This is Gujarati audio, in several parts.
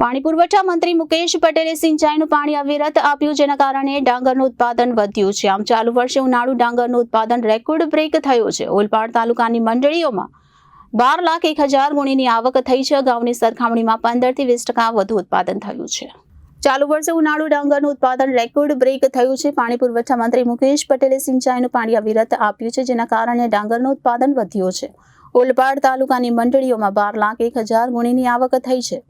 પાણી પુરવઠા મંત્રી મુકેશ પટેલે સિંચાઈનું પાણી અવિરત આપ્યું, જેના કારણે ડાંગરનું ઉત્પાદન વધ્યું છે. આમ ચાલુ વર્ષે ઉનાળુ ડાંગરનું ઉત્પાદન રેકોર્ડ બ્રેક થયું છે. ઓલપાડ તાલુકાની મંડળીઓમાં બાર લાખ એક હજાર ગુણીની આવક થઈ છે. અગાઉની સરખામણીમાં પંદરથી વીસ ટકા વધુ ઉત્પાદન થયું છે. ચાલુ વર્ષે ઉનાળુ ડાંગરનું ઉત્પાદન રેકોર્ડ બ્રેક થયું છે. પાણી પુરવઠા મંત્રી મુકેશ પટેલે સિંચાઈનું પાણી અવિરત આપ્યું છે, જેના કારણે ડાંગરનું ઉત્પાદન વધ્યું છે. ઓલપાડ તાલુકાની મંડળીઓમાં બાર લાખ એક હજાર ગુણીની આવક થઈ છે.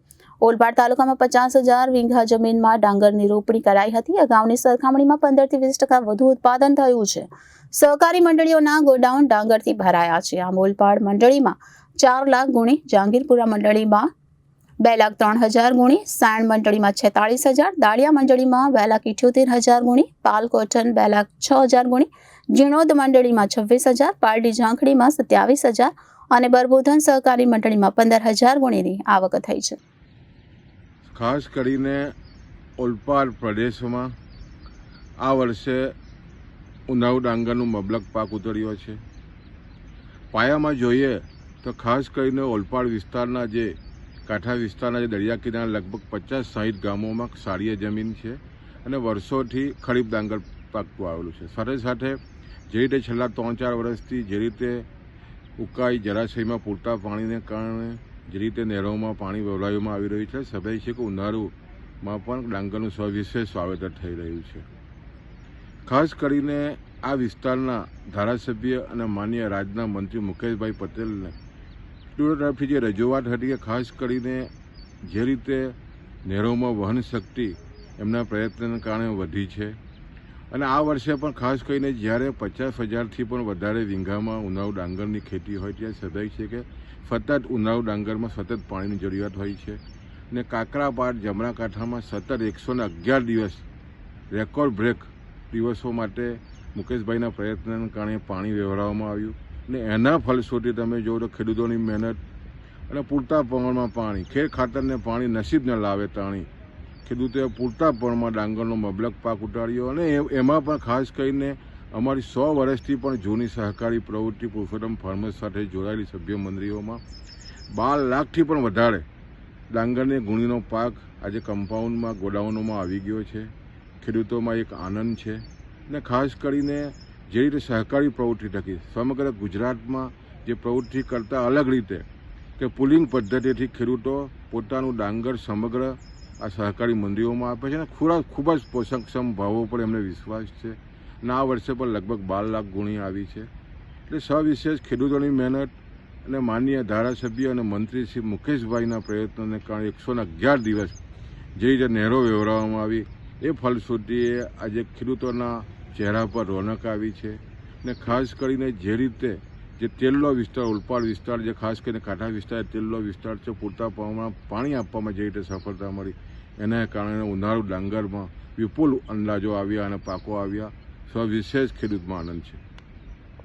ઓલપાડ તાલુકામાં પચાસ હજાર વીંઘા જમીનમાં ડાંગરની રોપણી કરાઈ હતી. અગાઉની સરખામણીમાં પંદરથી વીસ ટકા વધુ ઉત્પાદન થયું છે. સહકારી મંડળીઓના ગોડાઉન ડાંગરથી ભરાયા છે. આમ ઓલપાડ મંડળીમાં ચાર લાખ ગુણી, જહાંગીરપુરા મંડળીમાં બે લાખ ત્રણ હજાર ગુણી, સાણ મંડળીમાં છેતાળીસ હજાર, દાળિયા મંડળીમાં બે લાખ ઇઠ્યોતેર હજાર ગુણી પાલ કોટન બે લાખ છ હજાર ગુણી, જીણોદ મંડળીમાં છવ્વીસ હજાર, પારડી ઝાંખડીમાં સત્યાવીસ હજાર અને બરબોધન સહકારી મંડળીમાં પંદર હજાર ગુણીની આવક થઈ છે. ખાસ કરીને ઓલપાડ પ્રદેશમાં આ વર્ષે ઉનાવ ડાંગરનું મબલક પાક ઉતર્યો છે. પાયામાં જોઈએ તો ખાસ કરીને ઓલપાડ વિસ્તારના જે કાંઠા વિસ્તારના જે દરિયા કિનારા લગભગ પચાસ સાહીઠ ગામોમાં સારીય જમીન છે અને વર્ષોથી ખરીફ ડાંગર પાકતું આવેલું છે. સાથે સાથે જે રીતે છેલ્લા ત્રણ ચાર વર્ષથી જે રીતે ઉકાઈ જળાશયમાં પૂરતા પાણીને કારણે જે રીતે નહેરોમાં પાણી વવડાવવામાં આવી રહ્યું છે સભાઈ છે કે ઉનાળુમાં પણ ડાંગરનું સવિશેષ વાવેતર થઈ રહ્યું છે. ખાસ કરીને આ વિસ્તારના ધારાસભ્ય અને માન્ય રાજના મંત્રી મુકેશભાઈ પટેલને તરફથી જે રજૂઆત હતી કે ખાસ કરીને જે રીતે નહેરોમાં વહન શક્તિ એમના પ્રયત્નને કારણે વધી છે અને આ વર્ષે પણ ખાસ કરીને જ્યારે પચાસ હજારથી પણ વધારે વીંઘામાં ઉનાળુ ડાંગરની ખેતી હોય, ત્યારે સદાય છે કે સતત ઉનાળુ ડાંગરમાં સતત પાણીની જરૂરિયાત હોય છે. અને કાકરાપાટ જમણા કાંઠામાં સતત એકસો ને અગિયાર દિવસ રેકોર્ડ બ્રેક દિવસો માટે મુકેશભાઈના પ્રયત્નને કારણે પાણી વ્યવહારવામાં આવ્યું. અને એના ફલશ્રુતિ તમે જુઓ તો ખેડૂતોની મહેનત અને પૂરતા પ્રમાણમાં પાણી, ખેર ખાતરને પાણી નસીબ ન લાવે તાણી. ખેડૂતોએ પૂરતા પ્રમાણમાં ડાંગરનો મબલક પાક ઉતાર્યો અને એમાં પણ ખાસ કરીને અમારી સો વર્ષથી પણ જૂની સહકારી પ્રવૃત્તિ પુરુષોત્તમ ફાર્મર્સ સાથે જોડાયેલી સભ્ય મંડળીઓમાં બાર લાખથી પણ વધારે ડાંગરની ગુણીનો પાક આજે કમ્પાઉન્ડમાં, ગોડાઉનોમાં આવી ગયો છે. ખેડૂતોમાં એક આનંદ છે અને ખાસ કરીને જે રીતે સહકારી પ્રવૃત્તિ થકી, સમગ્ર ગુજરાતમાં જે પ્રવૃત્તિ કરતાં અલગ રીતે કે પુલિંગ પદ્ધતિથી ખેડૂતો પોતાનું ડાંગર સમગ્ર આ સહકારી મંડીઓમાં આપે છે અને ખોરાક ખૂબ જ પોષકક્ષમ ભાવો પર એમને વિશ્વાસ છે. અને આ વર્ષે પણ લગભગ બાર લાખ ગુણી આવી છે. એટલે સવિશેષ ખેડૂતોની મહેનત અને માનનીય ધારાસભ્ય અને મંત્રી શ્રી મુકેશભાઈના પ્રયત્નોને કારણે એકસોને અગિયાર દિવસ જે રીતે નહેરો વ્યવહારવામાં આવી. એ ફલશ્રુતિએ આજે ખેડૂતોના ચહેરા પર રોનક આવી છે. ને ખાસ કરીને જે રીતે જે તેલનો વિસ્તાર, ઉલપાડ વિસ્તાર જે ખાસ કરીને કાંઠા વિસ્તાર તેલનો વિસ્તાર છે, પૂરતા પ્રમાણમાં પાણી આપવામાં જે રીતે સફળતા મળી, એના કારણે ઉનાળુ ડાંગરમાં વિપુલ અંદાજો આવ્યા અને પાકો આવ્યા. સવિશેષ ખેડૂતમાં આનંદ છે.